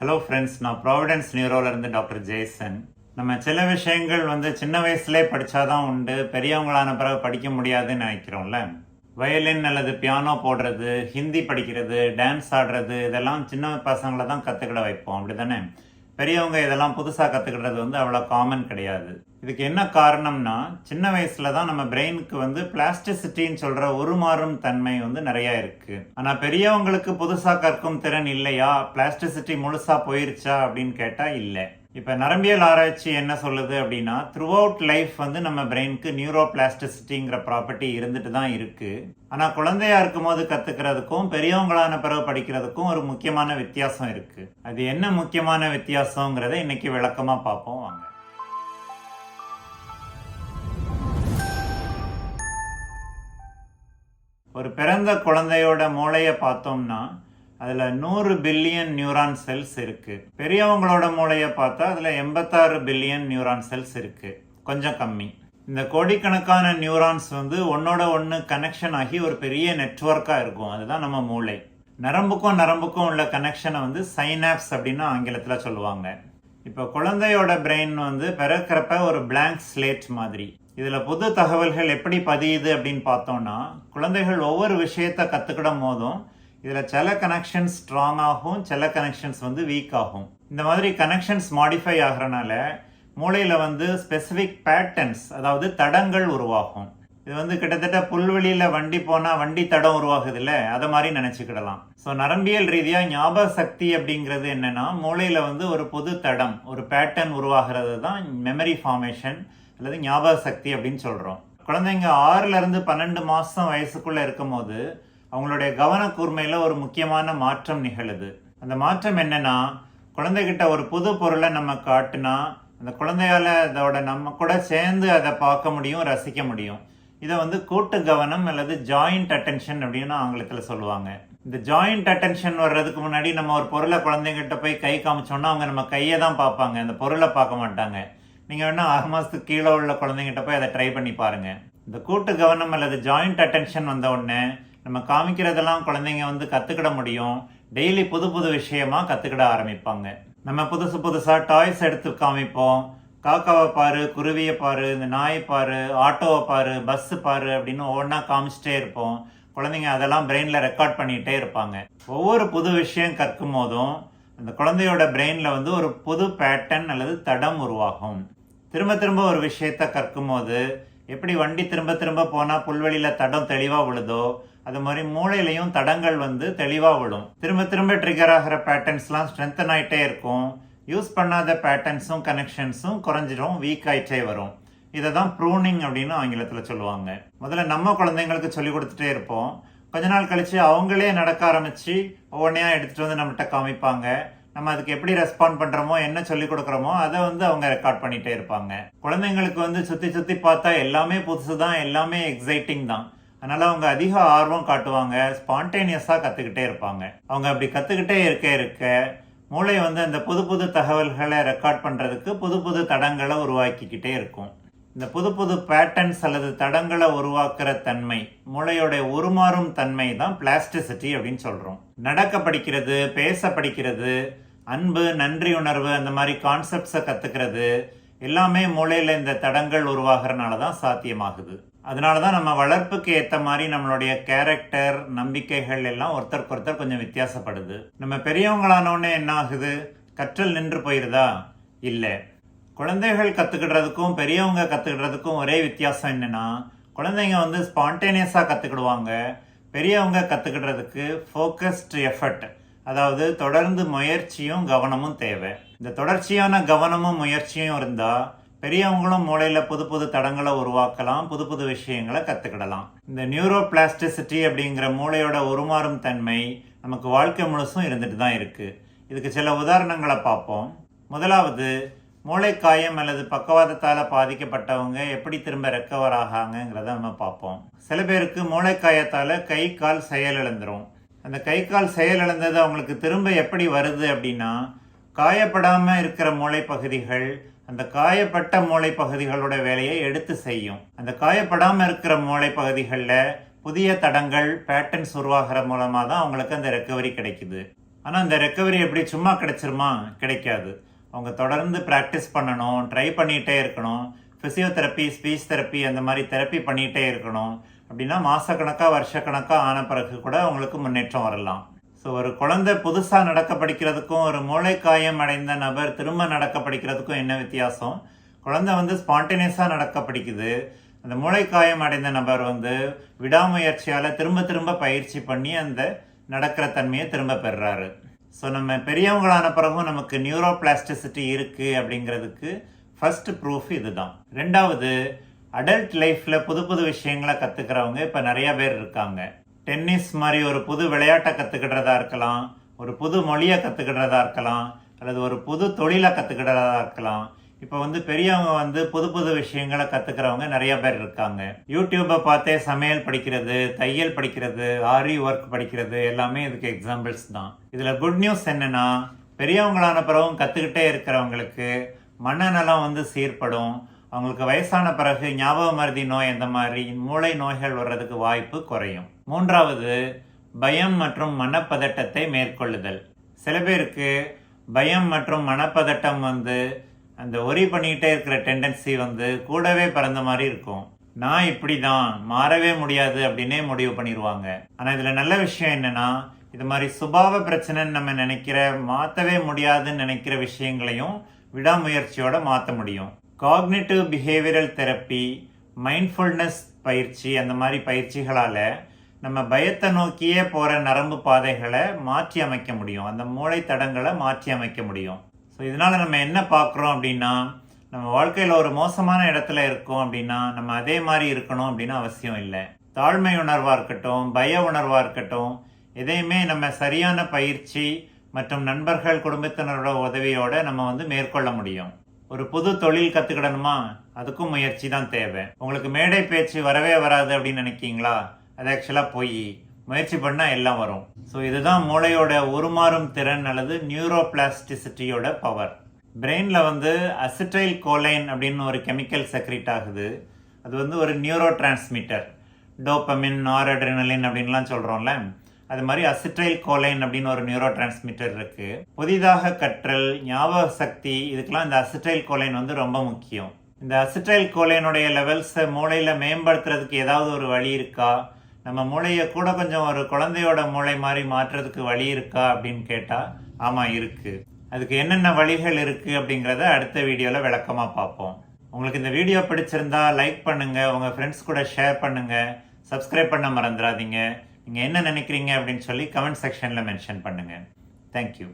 Hello friends நான் Providence நியூரோலேருந்து doctor Jaison நம்ம சில விஷயங்கள் வந்து சின்ன வயசுலே படித்தாதான் உண்டு. பெரியவங்களான பிறகு படிக்க முடியாதுன்னு நினைக்கிறோம்ல. வயலின் அல்லது பியானோ போடுறது ஹிந்தி படிக்கிறது டான்ஸ் ஆடுறது இதெல்லாம் சின்ன பசங்களை தான் கற்றுக்கிட வைப்போம். அப்படி தானே பெரியவங்க இதெல்லாம் புதுசாக கற்றுக்கிட்டது வந்து அவ்வளோ காமன் கிடையாது. இதுக்கு என்ன காரணம்னா சின்ன வயசில் தான் நம்ம பிரெயினுக்கு வந்து பிளாஸ்டிசிட்டின்னு சொல்கிற உருமாறும் தன்மை வந்து நிறையா இருக்குது ஆனால் பெரியவங்களுக்கு புதுசாக கற்கும் திறன் இல்லையா? பிளாஸ்டிசிட்டி முழுசாக போயிருச்சா அப்படின்னு கேட்டால் இல்லை. இப்போ நரம்பியல் ஆராய்ச்சி என்ன சொல்லுது அப்படின்னா த்ரூ அவுட் லைஃப் வந்து நம்ம பிரெயினுக்கு நியூரோ பிளாஸ்டிசிட்டிங்கிற ப்ராப்பர்ட்டி இருந்துட்டு தான் இருக்குது ஆனால் குழந்தையா இருக்கும்போது கற்றுக்கிறதுக்கும் பெரியவங்களான பிறகு படிக்கிறதுக்கும் ஒரு முக்கியமான வித்தியாசம் இருக்குது அது என்ன முக்கியமான வித்தியாசங்கிறத இன்னைக்கு விளக்கமாக பார்ப்போம் வாங்க. ஒரு பிறந்த குழந்தையோட மூளையை பார்த்தோம்னா அதில் நூறு பில்லியன் நியூரான் செல்ஸ் இருக்குது பெரியவங்களோட மூளையை பார்த்தா அதில் எண்பத்தாறு பில்லியன் நியூரான் செல்ஸ் இருக்குது கொஞ்சம் கம்மி. இந்த கோடிக்கணக்கான நியூரான்ஸ் வந்து ஒன்னோட ஒன்று கனெக்ஷன் ஆகி ஒரு பெரிய நெட்வொர்க்காக இருக்கும். அதுதான் நம்ம மூளை. நரம்புக்கும் நரம்புக்கும் உள்ள கனெக்ஷனை வந்து சைனாப்ஸ் அப்படின்னு ஆங்கிலத்தில் சொல்லுவாங்க. இப்போ குழந்தையோட பிரெயின் வந்து பிறக்கிறப்ப ஒரு பிளாங்க் ஸ்லேட் மாதிரி. இதில் புது தகவல்கள் எப்படி பதியுது அப்படின்னு பார்த்தோம்னா குழந்தைகள் ஒவ்வொரு விஷயத்தை கற்றுக்கிடும் போதும் இதில் சில கனெக்ஷன்ஸ் ஸ்ட்ராங் ஆகும் சில கனெக்ஷன்ஸ் வந்து வீக் ஆகும். இந்த மாதிரி கனெக்ஷன்ஸ் மாடிஃபை ஆகிறனால மூளையில் வந்து ஸ்பெசிஃபிக் பேட்டர்ன்ஸ் அதாவது தடங்கள் உருவாகும். இது வந்து கிட்டத்தட்ட புல்வெளியில் வண்டி போனால் வண்டி தடம் உருவாகுதுல்ல அதை மாதிரி நினச்சிக்கிடலாம். ஸோ நரம்பியல் ரீதியாக ஞாபக சக்தி அப்படிங்கிறது என்னென்னா மூளையில் வந்து ஒரு புது தடம் ஒரு பேட்டர்ன் உருவாகிறது தான் மெமரி ஃபார்மேஷன் அல்லது ஞாபக சக்தி அப்படின்னு சொல்கிறோம் குழந்தைங்க ஆறுலேருந்து பன்னெண்டு மாதம் வயசுக்குள்ளே இருக்கும்போது அவங்களுடைய கவன கூர்மையில் ஒரு முக்கியமான மாற்றம் நிகழுது. அந்த மாற்றம் என்னன்னா குழந்தைகிட்ட ஒரு புது பொருளை நம்ம காட்டினா அந்த குழந்தையால அதோட நம்ம கூட சேர்ந்து அதை பார்க்க முடியும் ரசிக்க முடியும். இதை வந்து கூட்டு கவனம் அல்லது ஜாயிண்ட் அட்டென்ஷன் அப்படின்னு ஆங்கிலத்தில் சொல்லுவாங்க. இந்த ஜாயிண்ட் அட்டென்ஷன் வர்றதுக்கு முன்னாடி நம்ம ஒரு பொருளை குழந்தைங்கிட்ட போய் கை காமிச்சோம்னா அவங்க நம்ம கையை தான் பார்ப்பாங்க. அந்த பொருளை பார்க்க மாட்டாங்க. நீங்கள் வேணால் ஆறு மாதத்துக்கு கீழே உள்ள குழந்தைங்கிட்ட போய் அதை ட்ரை பண்ணி பாருங்கள் இந்த கூட்டு கவனம் அல்லது ஜாயிண்ட் அட்டென்ஷன் வந்த உடனே நம்ம காமிக்கிறதெல்லாம் குழந்தைங்க வந்து கற்றுக்கிட முடியும். டெய்லி புது புது விஷயமா கற்றுக்கிட ஆரம்பிப்பாங்க. நம்ம புதுசு புதுசாக டாய்ஸ் எடுத்து காமிப்போம். காக்காவை பாரு குருவியை பாரு இந்த நாயை பாரு ஆட்டோவை பாரு பஸ்ஸு பாரு அப்படின்னு ஒவ்வொன்றா காமிச்சிட்டே இருப்போம். குழந்தைங்க அதெல்லாம் பிரெயினில் ரெக்கார்ட் பண்ணிகிட்டே இருப்பாங்க. ஒவ்வொரு புது விஷயம் கற்கும் போதும் அந்த குழந்தையோட பிரெயினில் வந்து ஒரு புது பேட்டர்ன் அல்லது தடம் உருவாகும். திரும்ப திரும்ப ஒரு விஷயத்த கற்கும் போது எப்படி வண்டி திரும்ப திரும்ப போனால் புல்வெளியில் தடம் தெளிவாக விழுதோ அது மாதிரி மூளையிலையும் தடங்கள் வந்து தெளிவாக விடும். திரும்ப திரும்ப ட்ரிகர் ஆகிற பேட்டர்ன்ஸ்லாம் ஸ்ட்ரென்தன் ஆகிட்டே இருக்கும். யூஸ் பண்ணாத பேட்டர்ன்ஸும் கனெக்ஷன்ஸும் குறைஞ்சிரும் வீக் ஆகிட்டே வரும். இதை தான் ப்ரூனிங் அப்படின்னு ஆங்கிலத்தில் சொல்லுவாங்க. முதல்ல நம்ம குழந்தைங்களுக்கு சொல்லி கொடுத்துட்டே இருப்போம். கொஞ்ச நாள் கழித்து அவங்களே நடக்க ஆரம்பித்து ஒவ்வொன்றையாக எடுத்துகிட்டு வந்து நம்மகிட்ட காமிப்பாங்க. நம்ம அதுக்கு எப்படி ரெஸ்பாண்ட் பண்ணுறோமோ என்ன சொல்லி கொடுக்குறோமோ அதை வந்து அவங்க ரெக்கார்ட் பண்ணிகிட்டே இருப்பாங்க. குழந்தைங்களுக்கு வந்து சுற்றி சுற்றி பார்த்தா எல்லாமே புதுசு தான் எல்லாமே எக்ஸைட்டிங் தான். அதனால் அவங்க அதிக ஆர்வம் காட்டுவாங்க ஸ்பான்டேனியஸாக கற்றுக்கிட்டே இருப்பாங்க. அவங்க அப்படி கற்றுக்கிட்டே இருக்க இருக்க மூளை வந்து அந்த புது புது தகவல்களை ரெக்கார்ட் பண்ணுறதுக்கு புது புது தடங்களை உருவாக்கிக்கிட்டே இருக்கும். இந்த புது புது பேட்டர்ன்ஸ் அல்லது தடங்களை உருவாக்குற தன்மை மூளையோடைய உருமாறும் தன்மை தான் பிளாஸ்டிசிட்டி அப்படின்னு சொல்கிறோம் நடக்க படிக்கிறது பேச படிக்கிறது அன்பு நன்றி உணர்வு அந்த மாதிரி கான்செப்ட்ஸை கற்றுக்கிறது எல்லாமே மூளையில் இந்த தடங்கள் உருவாகிறனால தான் சாத்தியமாகுது. அதனால தான் நம்ம வளர்ப்புக்கு ஏற்ற மாதிரி நம்மளுடைய கேரக்டர் நம்பிக்கைகள் எல்லாம் ஒருத்தருக்கு ஒருத்தர் கொஞ்சம் வித்தியாசப்படுது. நம்ம பெரியவங்களானோடனே என்ன ஆகுது? கற்றல் நின்று போயிருதா? இல்லை. குழந்தைகள் கற்றுக்கிடுறதுக்கும் பெரியவங்க கற்றுக்கிடுறதுக்கும் ஒரே வித்தியாசம் என்னென்னா குழந்தைங்க வந்து ஸ்பான்டேனியஸாக கற்றுக்கிடுவாங்க பெரியவங்க கற்றுக்கிடுறதுக்கு ஃபோக்கஸ்டு எஃபர்ட் அதாவது தொடர்ந்து முயற்சியும் கவனமும் தேவை. இந்த தொடர்ச்சியான கவனமும் முயற்சியும் இருந்தால் பெரியவங்களும் மூளையில் புது புது தடங்களை உருவாக்கலாம் புது புது விஷயங்களை கற்றுக்கிடலாம் இந்த நியூரோ பிளாஸ்டிசிட்டி அப்படிங்கிற மூளையோட உருமாறும் தன்மை நமக்கு வாழ்க்கை முழுசும் இருந்துட்டு தான் இருக்குது இதுக்கு சில உதாரணங்களை பார்ப்போம். முதலாவது மூளை காயம் அல்லது பக்கவாதத்தால் பாதிக்கப்பட்டவங்க எப்படி திரும்ப ரெக்கவர் ஆகாங்கங்கிறத நம்ம பார்ப்போம். சில பேருக்கு மூளைக்காயத்தால் கை கால் செயலிழந்துடும் அந்த கை கால் செயலிழந்தது அவங்களுக்கு திரும்ப எப்படி வருது அப்படின்னா காயப்படாமல் இருக்கிற மூளை பகுதிகள் அந்த காயப்பட்ட மூளை பகுதிகளோட வேலையை எடுத்து செய்யும். அந்த காயப்படாமல் இருக்கிற மூளை பகுதிகளில் புதிய தடங்கள் பேட்டர்ன்ஸ் உருவாகிற மூலமாக தான் அவங்களுக்கு அந்த ரெக்கவரி கிடைக்குது. ஆனால் அந்த ரெக்கவரி எப்படி சும்மா கிடைச்சிருமா? கிடைக்காது. அவங்க தொடர்ந்து ப்ராக்டிஸ் பண்ணணும் ட்ரை பண்ணிகிட்டே இருக்கணும். ஃபிசியோதெரப்பி ஸ்பீச் தெரப்பி அந்த மாதிரி தெரப்பி பண்ணிகிட்டே இருக்கணும். அப்படின்னா மாதக்கணக்காக வருஷக்கணக்காக ஆன பிறகு கூட அவங்களுக்கு முன்னேற்றம் வரலாம். ஸோ ஒரு குழந்தை புதுசாக நடக்க படிக்கிறதுக்கும் ஒரு மூளைக்காயம் அடைந்த நபர் திரும்ப நடக்க படிக்கிறதுக்கும் என்ன வித்தியாசம்? குழந்தை வந்து ஸ்பான்டேனியஸாக நடக்க படிக்குது அந்த மூளைக்காயம் அடைந்த நபர் வந்து விடாமுயற்சியால் திரும்ப திரும்ப பயிற்சி பண்ணி அந்த நடக்கிற தன்மையை திரும்ப பெறுறாரு. ஸோ நம்ம பெரியவங்களான பிறகும் நமக்கு நியூரோ பிளாஸ்டிசிட்டி இருக்குது அப்படிங்கிறதுக்கு ஃபர்ஸ்ட் ப்ரூஃப் இதுதான். ரெண்டாவது அடல்ட் லைஃப்பில் புது புது விஷயங்களை கற்றுக்கிறவங்க இப்போ நிறையா பேர் இருக்காங்க. டென்னிஸ் மாதிரி ஒரு புது விளையாட்டை கற்றுக்கிடுறதா இருக்கலாம் ஒரு புது மொழியை கற்றுக்கிடுறதா இருக்கலாம் அல்லது ஒரு புது தொழிலை கற்றுக்கிடுறதா இருக்கலாம். இப்போ வந்து பெரியவங்க வந்து புது புது விஷயங்களை கற்றுக்கிறவங்க நிறைய பேர் இருக்காங்க. யூடியூப்பை பார்த்தே சமையல் படிக்கிறது தையல் படிக்கிறது ஆரி ஒர்க் படிக்கிறது எல்லாமே இதுக்கு எக்ஸாம்பிள்ஸ் தான். இதில் குட் நியூஸ் என்னென்னா பெரியவங்களான பிறகும் கற்றுக்கிட்டே இருக்கிறவங்களுக்கு மனநலம் வந்து சீர்படும். அவங்களுக்கு வயசான பிறகு ஞாபக மருதி நோய் அந்த மாதிரி மூளை நோய்கள் வர்றதுக்கு வாய்ப்பு குறையும். மூன்றாவது பயம் மற்றும் மனப்பதட்டத்தை மேற்கொள்ளுதல். சில பேருக்கு பயம் மற்றும் மனப்பதட்டம் வந்து அந்த ஒரி பண்ணிக்கிட்டே இருக்கிற டெண்டன்சி வந்து கூடவே பிறந்த மாதிரி இருக்கும். நான் இப்படி தான் மாறவே முடியாது அப்படின்னே முடிவு பண்ணிடுவாங்க ஆனால் இதில் நல்ல விஷயம் என்னென்னா இது மாதிரி சுபாவ பிரச்சனைன்னு நம்ம நினைக்கிற மாற்றவே முடியாதுன்னு நினைக்கிற விஷயங்களையும் விடாமுயற்சியோடு மாற்ற முடியும். காக்னேட்டிவ் பிஹேவியரல் தெரப்பி மைண்ட்ஃபுல்னஸ் பயிற்சி அந்த மாதிரி பயிற்சிகளால் நம்ம பயத்தை நோக்கியே போகிற நரம்பு பாதைகளை மாற்றி அமைக்க முடியும். அந்த மூளை தடங்களை மாற்றி அமைக்க முடியும். ஸோ இதனால் நம்ம என்ன பார்க்குறோம் அப்படின்னா நம்ம வாழ்க்கையில் ஒரு மோசமான இடத்துல இருக்கோம் அப்படின்னா நம்ம அதே மாதிரி இருக்கணும் அப்படின்னு அவசியம் இல்லை. தாழ்மை உணர்வாக இருக்கட்டும் பய உணர்வாக இருக்கட்டும் எதையுமே நம்ம சரியான பயிற்சி மற்றும் நண்பர்கள் குடும்பத்தினரோட உதவியோடு நம்ம வந்து மேற்கொள்ள முடியும். ஒரு புது தொழில் கற்றுக்கிடணுமா அதுக்கும் முயற்சி தான் தேவை. உங்களுக்கு மேடை பேச்சு வரவே வராது அப்படின்னு நினைக்கிங்களா? அது ஆக்சுவலாக போய் முயற்சி பண்ணால் எல்லாம் வரும். ஸோ இதுதான் மூளையோட உருமாறும் திறன் அல்லது நியூரோ பிளாஸ்டிசிட்டியோட பவர் பிரெயினில் வந்து அசிட்டைல் கோலைன் அப்படின்னு ஒரு கெமிக்கல் செக்ரிட் ஆகுது. அது வந்து ஒரு நியூரோ டிரான்ஸ்மிட்டர் டோப்பமின் நாரட்ரினலின் அப்படின்லாம் சொல்கிறோம்ல அது மாதிரி அசிட்ரைல் கோலைன் அப்படின்னு ஒரு நியூரோ டிரான்ஸ்மிட்டர் இருக்கு. புதிதாக கற்றல் ஞாபக சக்தி இதுக்கெல்லாம் இந்த அசிட்ரைல் கோலைன் வந்து ரொம்ப முக்கியம். இந்த அசிட்ரைல் கோலைனுடைய லெவல்ஸை மூளையில் மேம்படுத்துறதுக்கு ஏதாவது ஒரு வழி இருக்கா? நம்ம மூளையை கூட கொஞ்சம் ஒரு குழந்தையோட மூளை மாதிரி மாற்றுறதுக்கு வழி இருக்கா அப்படின்னு கேட்டால் ஆமாம் இருக்குது அதுக்கு என்னென்ன வழிகள் இருக்குது அப்படிங்கிறத அடுத்த வீடியோவில் விளக்கமாக பார்ப்போம். உங்களுக்கு இந்த வீடியோ பிடிச்சிருந்தா லைக் பண்ணுங்கள் உங்கள் ஃப்ரெண்ட்ஸ் கூட ஷேர் பண்ணுங்கள் சப்ஸ்கிரைப் பண்ண மறந்துடாதீங்க. நீங்கள் என்ன நினைக்கிறீங்க அப்படின்னு சொல்லி கமெண்ட் செக்ஷனில் மென்ஷன் பண்ணுங்கள் தேங்க்யூ